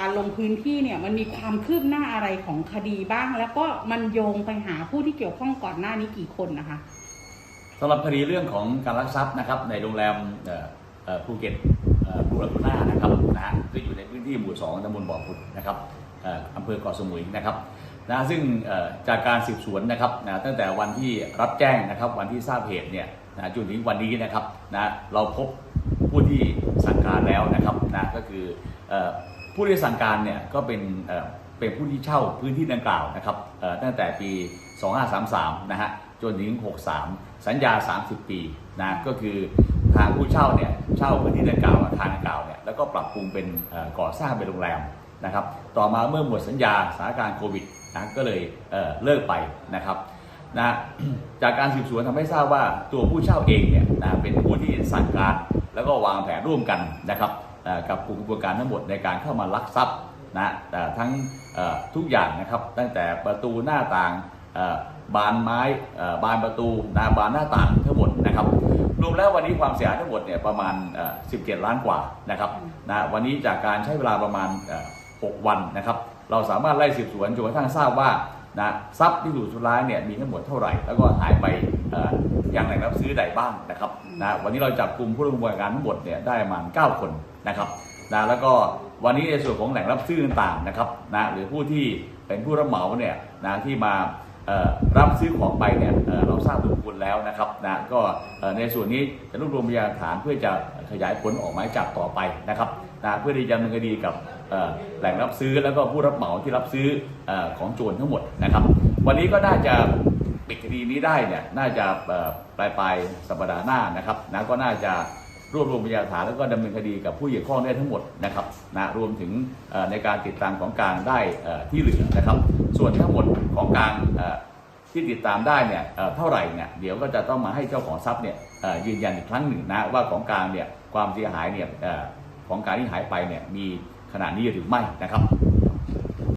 การลงพื้นที่เนี่ยมันมีความคืบหน้าอะไรของคดีบ้าง แล้วก็มันโยงไปหาผู้ที่เกี่ยวข้องก่อนหน้านี้กี่คนนะคะสำหรับคดีเรื่องของการลักทรัพย์นะครับในโรงแรมภูเก็ตเอ่อบูรพนานะครับนะฮะซึ่งอยู่ในพื้นที่หมู่ 2ตำบลบ่อผุดนะครับอำเภอเกาะสมุยนะครับนะซึ่งจากการสืบสวนนะครับนะตั้งแต่วันที่รับแจ้งนะครับวันที่ทราบเหตุเนี่ยนะจนถึงวันนี้นะครับนะเราพบผู้ที่สั่งการแล้วนะครับนะก็คืออ ผู้ที่สั่งการเนี่ยก็เป็นเป็นผู้ที่เช่าพื้นที่ดังกล่าวนะครับตั้งแต่ปี 2533 นะฮะจนถึง 63 สัญญา 30 ปีนะก็คือทางผู้เช่าเนี่ยเช่าพื้นที่ดังกล่าวอาคารดังกล่าวเนี่ยแล้วก็ปรับปรุงเป็นก่อสร้างเป็นโรงแรมนะครับต่อมาเมื่อหมดสัญญาสถานการณ์โควิดนะก็เลยเเลิกไปนะครับนะจากการสืบสวนทำให้ทราบว่าตัวผู้เช่าเองเนี่ยนะเป็นผู้ที่สั่งการแล้วก็วางแผนร่วมกันนะครับ กับกลุ่มกระบวนการทั้งหมดในการเข้ามาลักทรัพย์นะเอ่ทั้งทุกอย่างนะครับตั้งแต่ประตูหน้าต่างบานไม้บานประตูนาบานหน้าต่างทั้งหมดนะครับรวมแล้ววันนี้ความเสียหายทั้งหมดเนี่ยประมาณ 17 ล้านกว่านะครับนะวันนี้จากการใช้เวลาประมาณ 6 วันนะครับ เราสามารถไล่สืบสวนจนกระทั่งทราบว่า นะทรัพย์ที่ถูกทำร้ายเนี่ยมีทั้งหมดเท่าไหร่ แล้วก็หายไปอย่างแหล่งรับซื้อใดบ้างนะครับนะวันนี้เราจับกลุ่มผู้ร่วมกระบวนการทั้งหมดเนี่ยได้ประมาณ9คนนะครับนะแล้วก็วันนี้ในส่วนของแหล่งรับซื้อต่างๆนะครับนะหรือผู้ที่เป็นผู้รับเหมาเนี่ยนะที่มา รับซื้อของไปเนี่ยเเราทราบตัวบุคคลแล้วนะครับนะก็ในส่วนนี้จะรวบรวมพยานฐานเพื่อจะขยายผลออกหมายจับต่อไปนะครับนะเพื่อที่จะดำเนินคดีกับแหล่งรับซื้อแล้วก็ผู้รับเหมาที่รับซื้ออของโจรทั้งหมดนะครับ วันนี้ก็น่าจะปิดคดีนี้ได้เนี่ยน่าจะปลายปลายสัปดาห์หน้านะครับนะก็น่าจะรวบรวมพยานฐานแล้วก็ดำเนินคดีกับผู้เกี่ยวข้องได้ทั้งหมดนะครับนะรวมถึงในการติดตามของกลารได้ที่เหลือนะครับ ส่วนทั้งหมดของกลาร ที่ติดตามได้เนี่ยเท่าไหร่เนี่ยเดี๋ยวก็จะต้องมาให้เจ้าของทรัพย์เนี่ยยืนยันอีกครั้งหนึ่งนะว่าของกลางเนี่ยความเสียหายเนี่ยของกลารที่หายไปเนี่ยมีขนาดนี้หรือไม่นะครับ